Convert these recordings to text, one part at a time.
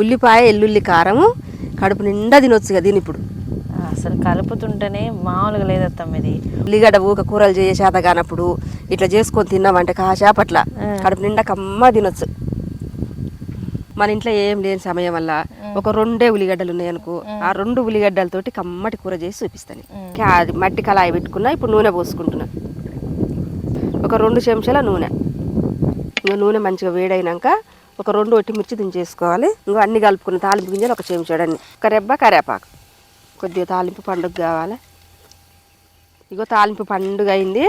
ఉల్లిపాయ ఎల్లుల్లి కారము కడుపు నిండా తినొచ్చు కదా దీని ఇప్పుడు అసలు కలుపుతుంటేనే మామూలుగా లేదత్తమ్మ ఇది. ఉల్లిగడ్డ ఊక కూరలు చేసే చేత కానప్పుడు ఇట్లా చేసుకొని తిన్నామంటే కాసేపట్ల కడుపు నిండా కమ్మ తినొచ్చు. మన ఇంట్లో ఏం లేని సమయం వల్ల ఒక రెండే ఉల్లిగడ్డలు ఉన్నాయి అనుకో ఆ. రెండు ఉల్లిగడ్డలతోటి కమ్మటి కూర చేసి చూపిస్తాను. అది మట్టి కళాయి పెట్టుకున్నా ఇప్పుడు నూనె పోసుకుంటున్నా. ఒక రెండు చెంచాల నూనె. ఇంకా నూనె మంచిగా వేడైనాక ఒక రెండు ఒట్టి మిర్చి దించేసుకోవాలి. ఇంకా అన్ని కలుపుకున్న తాలింపు గింజలు ఒక చెంచాడన్ని ఒక రెబ్బ కరేపాకు. కొద్దిగా తాలింపు పండుగ కావాలి. ఇగో తాలింపు పండుగ అయింది.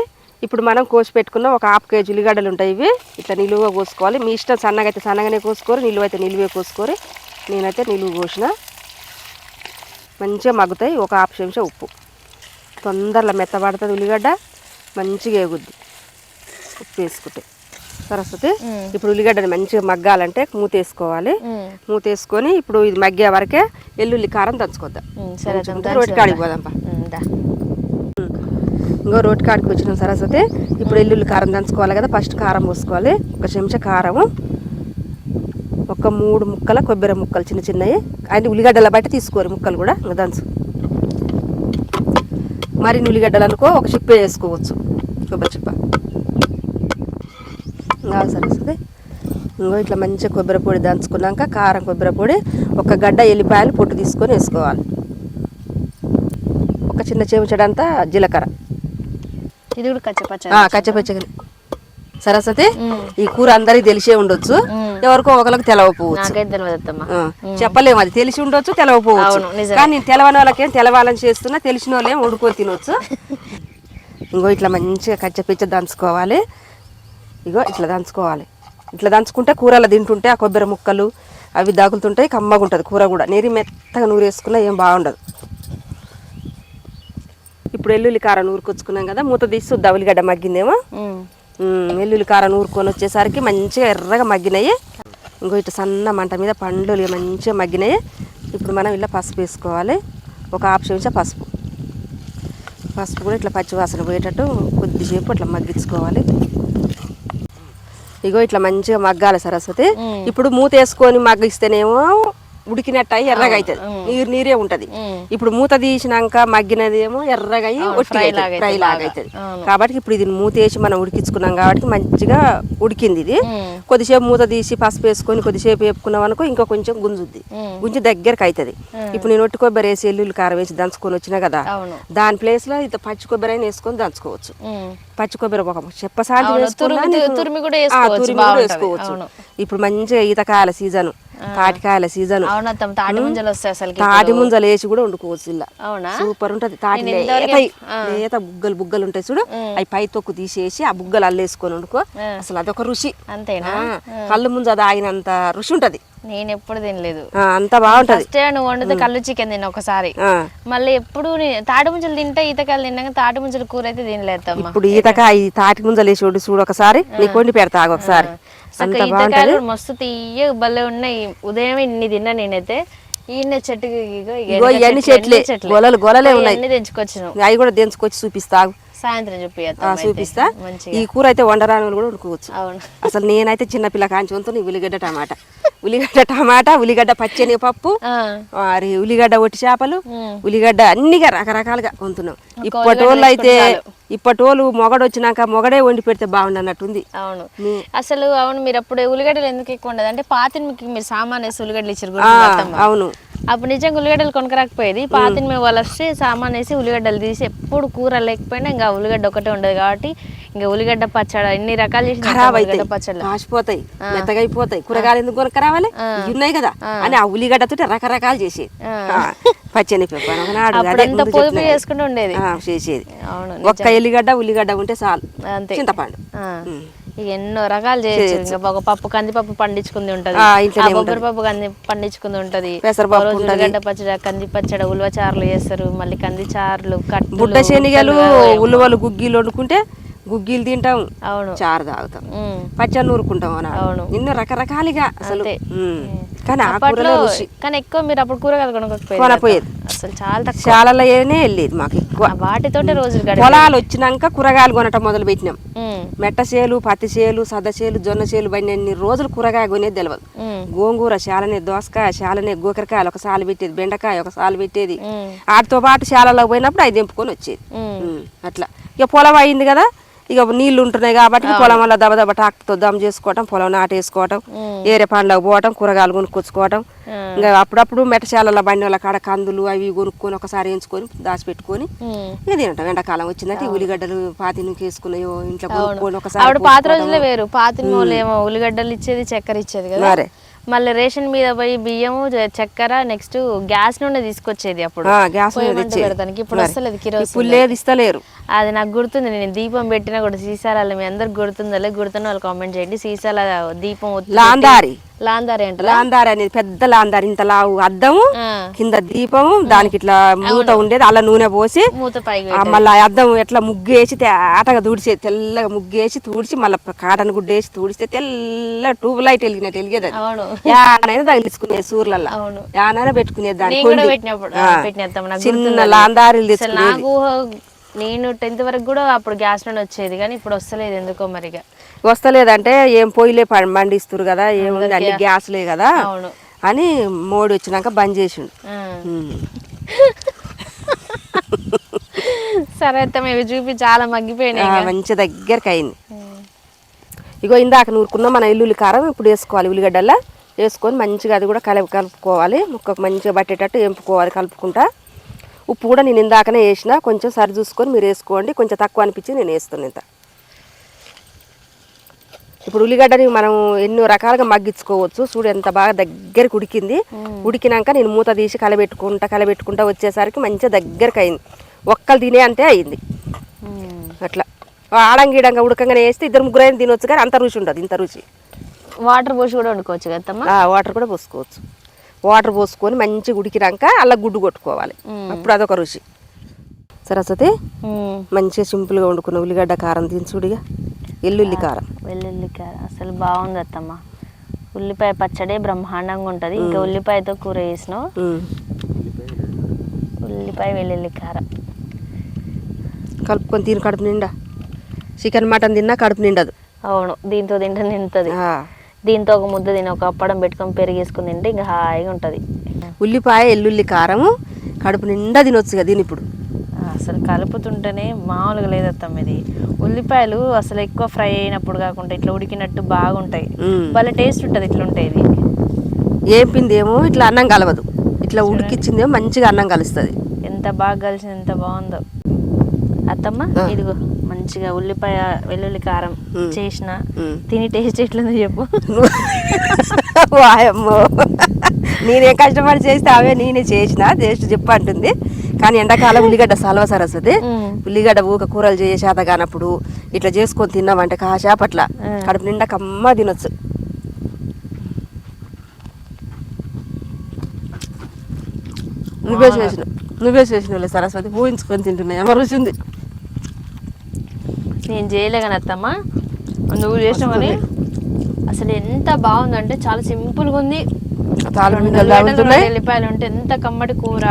ఇప్పుడు మనం కోసి పెట్టుకున్న ఒక హాఫ్ కేజీ ఉల్లిగడ్డలు ఉంటాయి ఇవి. ఇట్లా నిలువ కోసుకోవాలి. మీ ఇష్టం సన్నగా అయితే సన్నగానే కోసుకోరు నిలువ అయితే నిలువే కోసుకోరు. నేనైతే నిలువ కోసిన. మంచిగా మగ్గుతాయి. ఒక హాఫ్ చెంచా ఉప్పు. తొందరలో మెత్తబడుతుంది ఉల్లిగడ్డ. మంచిగా ఎగుద్ది. ఉప్పు వేసుకుంటే. సరస్వతి. ఇప్పుడు ఉల్లిగడ్డని మంచిగా మగ్గాలంటే మూత వేసుకోవాలి ఉమ్. మూత వేసుకొని ఇప్పుడు ఇది మగ్గే వరకే ఎల్లుల్లి కారం దంచుకొద్దాం. రోటి కాడికి పోదాంపా ఉమ్, దా. ఇంకో రోటి కాడికి వచ్చినాం సరస్వతి ఇప్పుడు ఎల్లుల్లి కారం దంచుకోవాలి కదా ఫస్ట్ కారం పోసుకోవాలి. ఒక చెంచా కారం ఒక మూడు ముక్కల కొబ్బరి ముక్కలు చిన్న చిన్నవి. అది ఉల్లిగడ్డల బయట తీసుకోరు ముక్కలు కూడా ఇంకా దంచు. మరిన్ని ఉల్లిగడ్డలు అనుకో ఒక చిప్పే వేసుకోవచ్చు. కొబ్బరి చిప్ప. ఇంకా సరస్వతి ఇంకో ఇట్లా మంచిగా కొబ్బరి పొడి దంచుకున్నాక కారం కొబ్బరి పొడి ఒక గడ్డ ఎల్లిపాయలు పొట్టు తీసుకొని వేసుకోవాలి. ఒక చిన్న చెంచడంతా జీలకర్ర. ఇది కూడా కచ్చపచ్చ సరస్వతి ఈ కూర అందరికి తెలిసే ఉండొచ్చు. ఎవరికో ఒకరికి తెలవపోవచ్చు చెప్పలేము అది తెలిసి ఉండొచ్చు తెలవపోవచ్చు. కానీ తెలవని వాళ్ళకేం తెలవాలని చేస్తున్నా తెలిసిన వాళ్ళేం వండుకొని తినొచ్చు. ఇంకో ఇట్లా మంచిగా కచ్చపిచ్చ దంచుకోవాలి. ఇగో ఇట్లా దంచుకోవాలి. ఇట్లా దంచుకుంటే కూరలో తింటుంటే ఆ కొబ్బరి ముక్కలు అవి దాగులుతుంటాయి కమ్మగా ఉంటుంది కూర కూడా. నీరు మెత్తగా నూరు వేసుకున్నా ఏం బాగుండదు. ఇప్పుడు ఎల్లుల్లి కారం నూరుకొచ్చుకున్నాం కదా మూత తీసి చూద్దాం ఉల్లిగడ్డ మగ్గిందేమో వెల్లుల్లి కారం నూరుకొని వచ్చేసరికి మంచిగా ఎర్రగా మగ్గినాయి. ఇంకో ఇటు సన్న మంట మీద పండ్లు మంచిగా మగ్గినాయి. ఇప్పుడు మనం ఇలా పసుపు వేసుకోవాలి. ఒక హాఫ్ చెంచా పసుపు. పసుపు కూడా ఇట్లా పచ్చివాసన పోయేటట్టు కొద్దిసేపు ఇట్లా మగ్గించుకోవాలి. ఇగో ఇట్లా మంచిగా మగ్గాలి సరస్వతి. ఇప్పుడు మూత వేసుకొని మగ్గిస్తేనేమో ఉడికినట్టు అయ్యి ఎర్రగా అవుతుంది నీరు నీరే ఉంటది. ఇప్పుడు మూత తీసినాక మగ్గినది ఏమో ఎర్రగా అయ్యి ఫ్రై లాగా అవుతుంది కాబట్టి ఇప్పుడు ఇది మూత వేసి మనం ఉడికించుకున్నాం కాబట్టి మంచిగా ఉడికింది ఇది. కొద్దిసేపు మూత తీసి పసుపు వేసుకొని కొద్దిసేపు వేపుకున్నాం అనుకో ఇంకా కొంచెం గుంజుద్ది. గుంజి దగ్గరకు అవుతుంది ఇప్పుడు నేను ఒట్టి కొబ్బరి వేసి ఎల్లుల్లి కారం వేసి దంచుకొని వచ్చినా కదా దాని ప్లేస్లో ఇంత పచ్చి కొబ్బరి అయినా వేసుకొని దంచుకోవచ్చు. పచ్చి కొబ్బరి ఒక తురిమి- కూడా ఆ, వేసుకోవచ్చు. ఇప్పుడు మంచిగా ఈతకాయల సీజన్ తాటికాయల సీజన్ తాటి ముంజలు వస్తాయి అసలు తాటి ముంజలు వేసి కూడా వండుకోవచ్చు ఇలా. సూపర్ ఉంటది. తాటి లేత బుగ్గలు బుగ్గలు ఉంటాయి చూడు. అవి పై తొక్కు తీసేసి ఆ బుగ్గలు అల్లేసుకొని వండుకో. అసలు అదొక రుచి. అంతేనా? కళ్ళు ముంజ దాగినంత రుచి ఉంటది. నేను ఎప్పుడు తినలేదు అంత బాగుంటది. ఫస్ట్ నువ్వు వండితే కళ్ళు చికెన్ తిన్న ఒకసారి. మళ్ళీ ఎప్పుడు తాటి ముంజలు తింటే ఈతకాయలు తిన్నాక తాటి ముంజలు కూర అయితే తినలేదమ్మా ఇప్పుడు ఈతకాయ తాటి ముంజలు వేసి వండి చూడు ఒకసారి నీకు వండి పెడతా ఒకసారి. ఈతకాయలు మస్తు తీయ భలే ఉన్నాయి. ఉదయం ఇన్ని తిన్నా నేనైతే. ఈయన చెట్టు ఇగో ఇగ ఇగో ఎనక ఇవన్నీ చెట్లు, గొలలు గొలలే ఉన్నాయి. అన్ని తెంచుకొచ్చినాం అవి కూడా దించుకొచ్చి చూపిస్తా. సాయంత్రం చూపిస్తా. ఈ కూర అయితే వండరాని వాళ్ళు కూడా వండుకోవచ్చు అవును. అసలు నేనైతే చిన్నపిల్ల కాంచి వంతుని ఉల్లిగడ్డ టమాటా. ఉల్లిగడ్డ టమాటా ఉల్లిగడ్డ పచ్చని పప్పు మరి ఉల్లిగడ్డ ఒట్టి చేపలు. ఉల్లిగడ్డ అన్నిగా రకరకాలుగా వంతున్నాం ఇప్పటోళ్ళు అయితే ఇప్పటోళ్ళు మొగడు వచ్చినాక మొగడే వండి పెడితే బాగుండు అన్నట్టుంది అవును అసలు అవును మీరు అప్పుడు ఉల్లిగడ్డలు ఎందుకు ఎక్కువ ఉండదు? అంటే పాతిని మీకు మీరు సామాన్ వేసి ఉల్లిగడ్డలు ఇచ్చారు? అవును. అప్పుడు నిజంగా ఉల్లిగడ్డలు కొనకరాకపోయేది. పాతిని మేము వస్తే సామాన్ వేసి ఉల్లిగడ్డలు తీసి ఎప్పుడు కూర లేకపోయినా ఇంకా ఉల్లిగడ్డ ఒకటే ఉండదు కాబట్టి ఇంకా ఉల్లిగడ్డ పచ్చడి ఎన్ని రకాలు చేసి ఖరాబ్ అయితే పచ్చడి పాసిపోతాయి మెత్తగా అయిపోతాయి. కూరగాయలు ఎందుకు కొనక రావాలి ఇవి ఉన్నాయి కదా. అని ఆ ఉల్లిగడ్డతో రకరకాలు చేసేది. పచ్చని పొదుపు చేసుకుంటూ ఉండేది. చేసేది. ఒక్క ఎల్లిగడ్డ ఉల్లిగడ్డ ఉంటే చాలు. అంతే. చింతపండు. ఎన్నో రకాలు చేయొచ్చు. ఇంకా ఒక పప్పు కందిపప్పు పండించుకుంది ఉంటది. బొబ్బరి పప్పు కంది పండించుకుంది ఉంటది. ఉల్లిగడ్డ పచ్చడి కంది పచ్చడి ఉలువ చారులు చేస్తారు. మళ్ళీ కంది చారులు బుడ్డ శనగలు ఉలువలు గుగ్గిలు వండుకుంటే గుగ్గిలు తింటాం. అవును. చారు తాగుతాం. పచ్చడి నూరుకుంటాం అవును. ఎన్నో రకరకాలుగా అసలు. కానీ అప్పట్లో కానీ ఎక్కువ మీరు అప్పుడు కూరగాయలు. కదా. అసలు చాలా తక్కువ. శాలలో ఏనే వెళ్ళేది మాకు ఎక్కువ. వాటితోటే రోజులు గడిపే పొలాలు వచ్చినాక కూరగాయలు కొనటం మొదలు పెట్టినాం. మెట్ట చేలు పత్తి చేలు సద్ద చేలు జొన్న చేలు పడిన ఎన్ని రోజులు కూరగాయ కొనేది తెలియదు గోంగూర శాలనే దోసకాయ శాలనే గోకరకాయలు ఒక సాలు పెట్టేది బెండకాయ ఒక సాలు పెట్టేది. వాటితో పాటు శాలలో పోయినప్పుడు అవి దింపుకొని వచ్చేది. అట్లా. ఇక పొలం అయింది కదా ఇక నీళ్ళు ఉంటున్నాయి కాబట్టి పొలం వల్ల దబ దబ ట్రాక్టర్తో దమ్ చేసుకోవటం పొలం నాటేసుకోవటం. ఏరే పండ్లకు పోవటం కూరగాయలు కొనుక్కొచ్చుకోవటం. ఇంకా అప్పుడప్పుడు మెట్టశాలలో బండి వాళ్ళ కాడ కందులు అవి కొనుక్కొని ఒకసారి వేయించుకొని దాచిపెట్టుకొని. ఇక తినటం. ఎండాకాలం వచ్చిందంటే ఉల్లిగడ్డలు పాతి వేసుకున్నాయో ఇంట్లో కొనుక్కొని ఒకసారి పాత రోజులే వేరు. పాతిన వాళ్ళు ఏమో ఉల్లిగడ్డలు ఇచ్చేది చక్కెర ఇచ్చేది కదా. మళ్ళీ రేషన్ మీద పోయి బియ్యము జ- చక్కెర నెక్స్ట్ గ్యాస్ నుండి తీసుకొచ్చేది అప్పుడు. గ్యాస్ ఇప్పుడు ఇప్పుడు లేదు. ఇస్తలేరు. అది నాకు గుర్తుంది. నేను దీపం పెట్టినా కూడా సీసాల మీ అందరికి గుర్తుందో గుర్తున్న వాళ్ళు కామెంట్ చేయండి. సీసాల దీపం లాందారి. లాందారి అంటారా? లాందారి అనేది పెద్ద లాందారి. ఇంత లావు అద్దము కింద దీపము దానికి ఇట్లా మూత ఉండేది. అలా నూనె పోసి మూత మళ్ళీ అద్దం ఎట్లా ముగ్గేసి తేటగా తుడిచేది తెల్లగా ముగ్గేసి తుడిచి మళ్ళీ కాటన్ గుడ్డ వేసి తుడిస్తే తెల్ల ట్యూబ్ లైట్ వెలిగినట్టు వెలిగేది యానైనా తగిలించుకునేది సూర్లల్లో. అవును. యానైనా పెట్టుకునేది దాని నేను కూడా కొండి. పెట్టినప్పుడు ఆ. పెట్టినేస్తాం నాకు చిన్న. లాందారీలు నాకు నేను టెన్త్ వరకు కూడా అప్పుడు గ్యాస్ నుండి వచ్చేది కానీ ఇప్పుడు వస్తలేదు ఎందుకో మరిగా. వస్తలేదంటే ఏం పొయ్యిలే ప- మండిస్తారు కదా ఏముంది అన్ని గ్యాస్లే కదా అని మోడి వచ్చినాక బంద్ చేసిండు. సరే అత్తమ్మ ఇవి చూపి చాలా మగ్గిపోయినాయి మంచి దగ్గరికి అయింది ఇగో ఇందాక నూరుకున్న మన ఇల్లుల్లి కారం ఇప్పుడు వేసుకోవాలి ఉల్లిగడ్డల్లా. వేసుకొని మంచిగా అది కూడా కలుపు కలుపుకోవాలి. ముక్కకు మంచిగా పట్టేటట్టు ఎంపుకోవాలి కలుపుకుంటా. ఉప్పు కూడా నేను ఇందాకనే వేసిన. కొంచెం సరి చూసుకొని మీరు వేసుకోండి. కొంచెం తక్కువ అనిపించి నేను వేస్తున్నాను ఇంత. ఇప్పుడు ఉల్లిగడ్డని మనం ఎన్నో రకాలుగా మగ్గించుకోవచ్చు. చూడు ఎంత బాగా దగ్గరికి ఉడికింది. ఉడికినాక నేను మూత తీసి కలబెట్టుకుంటా కలబెట్టుకుంటా వచ్చేసరికి మంచిగా దగ్గరికి అయింది. ఒక్కలు తినే అంటే అయింది. అట్లా. ఆడంగీడంగా ఉడకంగానే వేస్తే ఇద్దరు ముగ్గురు అయినా తినొచ్చు కానీ అంత రుచి ఉండదు. ఇంత రుచి. వాటర్ పోసి కూడా వండుకోవచ్చు కదా వాటర్ కూడా పోసుకోవచ్చు. వాటర్ పోసుకొని మంచిగా ఉడికినాక అలా గుడ్డు కొట్టుకోవాలి. అప్పుడు అదొక రుచి. సరస్వతి. మంచిగా సింపుల్గా వండుకున్న ఉల్లిగడ్డ కారం దించుడిగా ఎల్లుల్లి కారం. వెల్లుల్లి కారం. అసలు బాగుంది అత్తమ్మ. ఉల్లిపాయ పచ్చడే బ్రహ్మాండంగా ఉంటుంది. ఇంకా ఉల్లిపాయతో కూర వేసినావు మ్మ్. ఉల్లిపాయ వెల్లుల్లి కారం. కలుపుకొని తిని కడుపు నిండా. చికెన్ మటన్ తిన్నా కడుపు నిండదు. అవును దీంతో తింటే నిండుతుంది. దీంతో ఒక ముద్ద తిని ఒక అప్పడం పెట్టుకొని పెరిగేసుకుని తింటే ఇంకా హాయిగా ఉంటుంది. ఉల్లిపాయ ఎల్లుల్లి కారము కడుపు నిండా తినొచ్చు కదా దీని ఇప్పుడు. అసలు కలుపుతుంటేనే మామూలుగా లేదత్తమ్మ ఇది. ఉల్లిపాయలు అసలు ఎక్కువ ఫ్రై అయినప్పుడు కాకుండా ఇట్లా ఉడికినట్టు బాగుంటాయి. భలే టేస్ట్ ఉంటుంది ఇట్లా ఉంటాయి ఇది. ఏం పిందేమో ఇట్లా అన్నం కలవదు. ఇట్లా ఉడికిచ్చిందేమో మంచిగా అన్నం కలుస్తుంది. ఎంత బాగా కలిసింది ఎంత బాగుందో. అత్తమ్మ. ఇదిగో. మంచిగా ఉల్లిపాయ వెల్లుల్లి కారం. చేసిన. తిని టేస్ట్ ఎట్లుందో చెప్పు. వాయమ్మో. నేనే కష్టపడి చేస్తే అవే నేనే చేసిన టేస్ట్ చెప్పు అంటుంది కానీ ఎండాకాలం ఉల్లిగడ్డ సలవ సరస్వతి. ఉల్లిగడ్డ ఊక కూరలు చేసే చేత కానప్పుడు ఇట్లా చేసుకొని తిన్నామంటే కాసేపట్ల. కడుపు నిండా కమ్మ తినొచ్చు. నువ్వే చేసిన నువ్వే చేసిన సరస్వతి. ఊహించుకొని తింటున్నాయి రుచి ఉంది. నేను చేయలే కానీ అత్తమ్మ నువ్వు చేసినావు కానీ అసలు ఎంత బాగుందంటే చాలా సింపుల్గా ఉంది. ఎల్లిపాయలు ఉంటే ఎంత కమ్మటి కూర.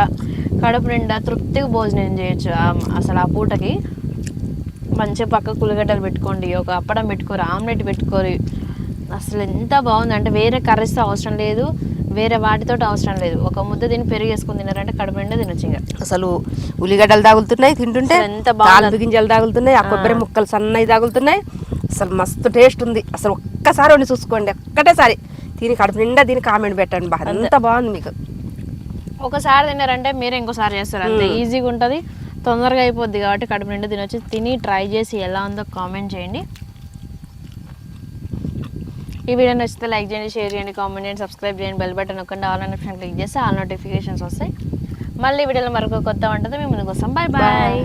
కడుపు నిండా తృప్తిగా భోజనం చేయొచ్చు అసలు ఆ పూటకి. మంచిగా పక్కకు ఉల్లిగడ్డలు పెట్టుకోండి ఒక అప్పడం పెట్టుకోరు ఆమ్లెట్ పెట్టుకోరు. అసలు ఎంత బాగుంది. అంటే వేరే కర్రీస్తో అవసరం లేదు. వేరే వాటితో అవసరం లేదు. ఒక ముద్ద తిని పెరుగు వేసుకొని తినారంటే కడుపు నిండా తినొచ్చు ఇంకా. అసలు ఉల్లిగడ్డలు తాగులుతున్నాయి తింటుంటే ఎంత బాగుంది. తాలింపు గింజలు తాగులుతున్నాయి ఆ కొబ్బరి ముక్కలు సన్నవి తాగులుతున్నాయి. అసలు మస్తు టేస్ట్ ఉంది. అసలు ఒక్కసారి వండి చూసుకోండి. ఒక్కటేసారి తిని కడుపు నిండా తిని కామెంట్ పెట్టండి బాగా అంత. బాగుంది మీకు. ఒకసారి తిన్నారంటే మీరు ఇంకోసారి చేస్తారు. అంతే. ఈజీగా ఉంటుంది. తొందరగా అయిపోద్ది కాబట్టి కడుపు నిండా తినొచ్చు. తిని ట్రై చేసి ఎలా ఉందో కామెంట్ చేయండి. ఈ వీడియో నచ్చితే లైక్ చేయండి షేర్ చేయండి కామెంట్ చేయండి సబ్స్క్రైబ్ చేయండి బెల్ బటన్ నొక్కండి ఆల్ ఆప్షన్ క్లిక్ చేస్తే ఆల్ నోటిఫికేషన్స్ వస్తాయి. మళ్ళీ వీడియోలో మరొక కొత్త ఉంటుంది మేము ముందుకు వస్తాం. బాయ్. బాయ్.